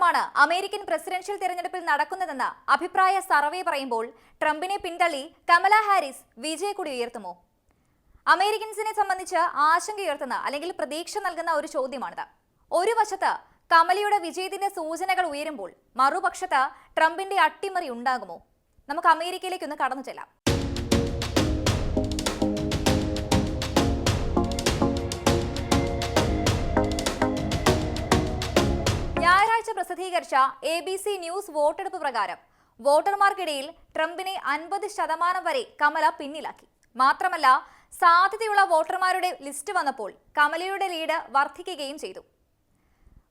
പോരാട്ടമാണ് American presidential തിരഞ്ഞെടുപ്പിൽ നടക്കുന്നതെന്ന് അഭിപ്രായ സർവേ പറയുമ്പോൾ ട്രംപിനെ പിന്തള്ളി കമല ഹാരിസ് വിജയക്കൊടി ഉയർത്തുമോ? അമേരിക്കൻസിനെ സംബന്ധിച്ച് ആശങ്കയുയർത്തുന്ന അല്ലെങ്കിൽ പ്രതീക്ഷ നൽകുന്ന ഒരു ചോദ്യമാണിത്. ഒരു വശത്ത് കമലയുടെ വിജയത്തിന്റെ സൂചനകൾ ഉയരുമ്പോൾ മറുപക്ഷത്ത് ട്രംപിന്റെ അട്ടിമറി ഉണ്ടാകുമോ? നമുക്ക് അമേരിക്കയിലേക്ക് ഒന്ന് കടന്നു ചെല്ലാം. പ്രസിദ്ധീകരിച്ച എ ബി സി ന്യൂസ് വോട്ടെടുപ്പ് പ്രകാരം വോട്ടർമാർക്കിടയിൽ ട്രംപിനെ അൻപത് ശതമാനം വരെ കമല പിന്നിലാക്കി. മാത്രമല്ല സാധ്യതയുള്ള വോട്ടർമാരുടെ ലിസ്റ്റ് വന്നപ്പോൾ കമലയുടെ ലീഡ് വർദ്ധിക്കുകയും ചെയ്തു.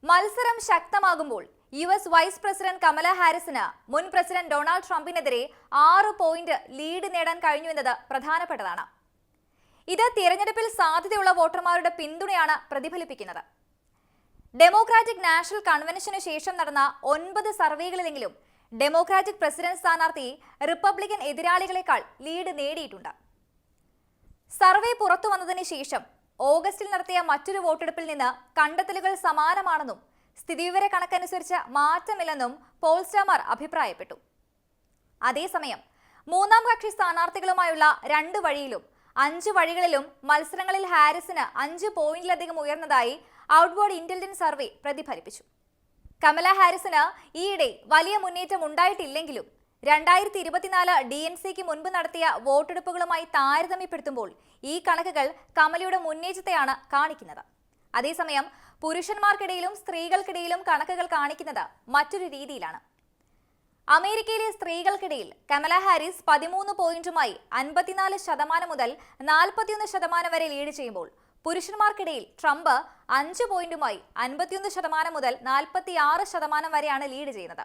മത്സരം ശക്തമാകുമ്പോൾ U S vice president Kamala ഹാരിസിന് മുൻ പ്രസിഡന്റ് ഡൊണാൾഡ് ട്രംപിനെതിരെ ആറ് പോയിന്റ് ലീഡ് നേടാൻ കഴിഞ്ഞു എന്നത് പ്രധാനപ്പെട്ടതാണ്. ഇത് തിരഞ്ഞെടുപ്പിൽ സാധ്യതയുള്ള വോട്ടർമാരുടെ പിന്തുണയാണ് പ്രതിഫലിപ്പിക്കുന്നത്. ഡെമോക്രാറ്റിക് നാഷണൽ കൺവെൻഷന് ശേഷം നടന്ന ഒൻപത് സർവേകളിലെങ്കിലും ഡെമോക്രാറ്റിക് പ്രസിഡന്റ് സ്ഥാനാർത്ഥി റിപ്പബ്ലിക്കൻ എതിരാളികളെക്കാൾ ലീഡ് നേടിയിട്ടുണ്ട്. സർവേ പുറത്തു വന്നതിന് ശേഷം ഓഗസ്റ്റിൽ നടത്തിയ മറ്റൊരു വോട്ടെടുപ്പിൽ നിന്ന് കണ്ടെത്തലുകൾ സമാനമാണെന്നും സ്ഥിതിവിവര കണക്കനുസരിച്ച് മാറ്റമില്ലെന്നും പോൾസ്റ്റാമർ അഭിപ്രായപ്പെട്ടു. അതേസമയം മൂന്നാം കക്ഷി സ്ഥാനാർത്ഥികളുമായുള്ള രണ്ട് വഴിയിലും അഞ്ച് വഴികളിലും മത്സരങ്ങളിൽ ഹാരിസിന് അഞ്ച് പോയിന്റിലധികം ഉയർന്നതായി ഔട്ട്വേർഡ് ഇന്റലിജൻസ് സർവേ പ്രതിഫലിപ്പിച്ചു. കമല ഹാരിസിന് ഈയിടെ വലിയ മുന്നേറ്റം ഉണ്ടായിട്ടില്ലെങ്കിലും രണ്ടായിരത്തി ഇരുപത്തിനാല് ഡി എൻ സിക്ക് മുൻപ് നടത്തിയ വോട്ടെടുപ്പുകളുമായി താരതമ്യപ്പെടുത്തുമ്പോൾ ഈ കണക്കുകൾ കമലയുടെ മുന്നേറ്റത്തെയാണ് കാണിക്കുന്നത്. അതേസമയം പുരുഷന്മാർക്കിടയിലും സ്ത്രീകൾക്കിടയിലും കണക്കുകൾ കാണിക്കുന്നത് മറ്റൊരു രീതിയിലാണ്. അമേരിക്കയിലെ സ്ത്രീകൾക്കിടയിൽ കമല ഹാരിസ് പതിമൂന്ന് പോയിന്റുമായി അൻപത്തിനാല് ശതമാനം മുതൽ നാൽപ്പത്തിയൊന്ന് ശതമാനം വരെ ലീഡ് ചെയ്യുമ്പോൾ പുരുഷന്മാർക്കിടയിൽ ട്രംപ് അഞ്ച് പോയിന്റുമായി അൻപത്തിയൊന്ന് ശതമാനം മുതൽ നാൽപ്പത്തി ആറ് ശതമാനം വരെയാണ് ലീഡ് ചെയ്യുന്നത്.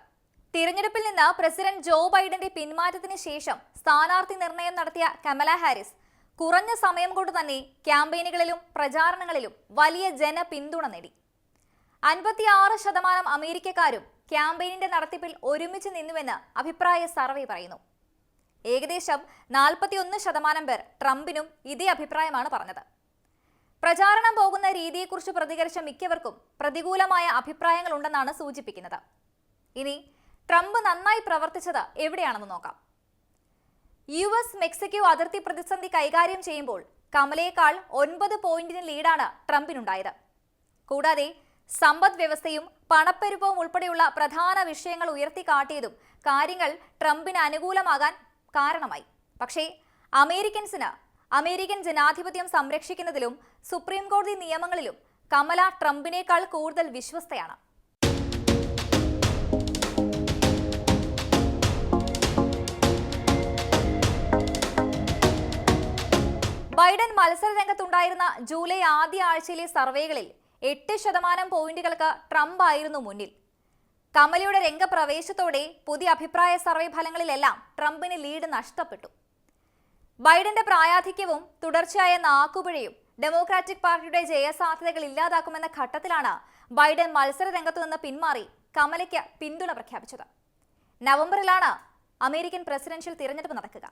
തിരഞ്ഞെടുപ്പിൽ നിന്ന് പ്രസിഡന്റ് ജോ ബൈഡന്റെ പിന്മാറ്റത്തിന് ശേഷം സ്ഥാനാർത്ഥി നിർണയം നടത്തിയ കമല ഹാരിസ് കുറഞ്ഞ സമയം കൊണ്ട് തന്നെ ക്യാമ്പയിനുകളിലും പ്രചാരണങ്ങളിലും വലിയ ജനപിന്തുണ നേടി. അൻപത്തിയാറ് ശതമാനം അമേരിക്കക്കാരും ക്യാമ്പയിനിന്റെ നടത്തിപ്പിൽ ഒരുമിച്ച് നിന്നുവെന്ന് അഭിപ്രായ സർവേ പറയുന്നു. ഏകദേശം നാൽപ്പത്തിയൊന്ന് ശതമാനം പേർ ട്രംപിനും ഇതേ അഭിപ്രായമാണ് പറഞ്ഞത്. പ്രചാരണം പോകുന്ന രീതിയെക്കുറിച്ച് പ്രതികരിച്ച മിക്കവർക്കും പ്രതികൂലമായ അഭിപ്രായങ്ങളുണ്ടെന്നാണ് സൂചിപ്പിക്കുന്നത്. ഇനി ട്രംപ് നന്നായി പ്രവർത്തിച്ചത് എവിടെയാണെന്ന് നോക്കാം. യു എസ് മെക്സിക്കോ അതിർത്തി പ്രതിസന്ധി കൈകാര്യം ചെയ്യുമ്പോൾ കമലയേക്കാൾ ഒൻപത് പോയിന്റിന് ലീഡാണ് ട്രംപിനുണ്ടായത്. കൂടാതെ സമ്പദ് വ്യവസ്ഥയും പണപ്പെരുപ്പവും ഉൾപ്പെടെയുള്ള പ്രധാന വിഷയങ്ങൾ ഉയർത്തിക്കാട്ടിയതും കാര്യങ്ങൾ ട്രംപിന് അനുകൂലമാകാൻ കാരണമായി. പക്ഷേ അമേരിക്കൻസിന് അമേരിക്കൻ ജനാധിപത്യം സംരക്ഷിക്കുന്നതിലും സുപ്രീം കോടതി നിയമങ്ങളിലും കമല ട്രംപിനേക്കാൾ കൂടുതൽ വിശ്വസ്തയാണ്. ബൈഡൻ മത്സര രംഗത്തുണ്ടായിരുന്ന ജൂലൈ ആദ്യ ആഴ്ചയിലെ സർവേകളിൽ എട്ട് ശതമാനം പോയിന്റുകൾക്ക് ട്രംപ് ആയിരുന്നു മുന്നിൽ. കമലയുടെ രംഗപ്രവേശത്തോടെ പുതിയ അഭിപ്രായ സർവേ ഫലങ്ങളിലെല്ലാം ട്രംപിന് ലീഡ് നഷ്ടപ്പെട്ടു. ബൈഡന്റെ പ്രായാധിക്യവും തുടർച്ചയായ നാക്കുപിഴയും ഡെമോക്രാറ്റിക് പാർട്ടിയുടെ ജയസാധ്യതകൾ ഇല്ലാതാക്കുമെന്ന ഘട്ടത്തിലാണ് ബൈഡൻ മത്സര രംഗത്തു നിന്ന് പിന്മാറി കമലയ്ക്ക് പിന്തുണ പ്രഖ്യാപിച്ചത്. നവംബറിലാണ് അമേരിക്കൻ പ്രസിഡൻഷ്യൽ തിരഞ്ഞെടുപ്പ് നടക്കുക.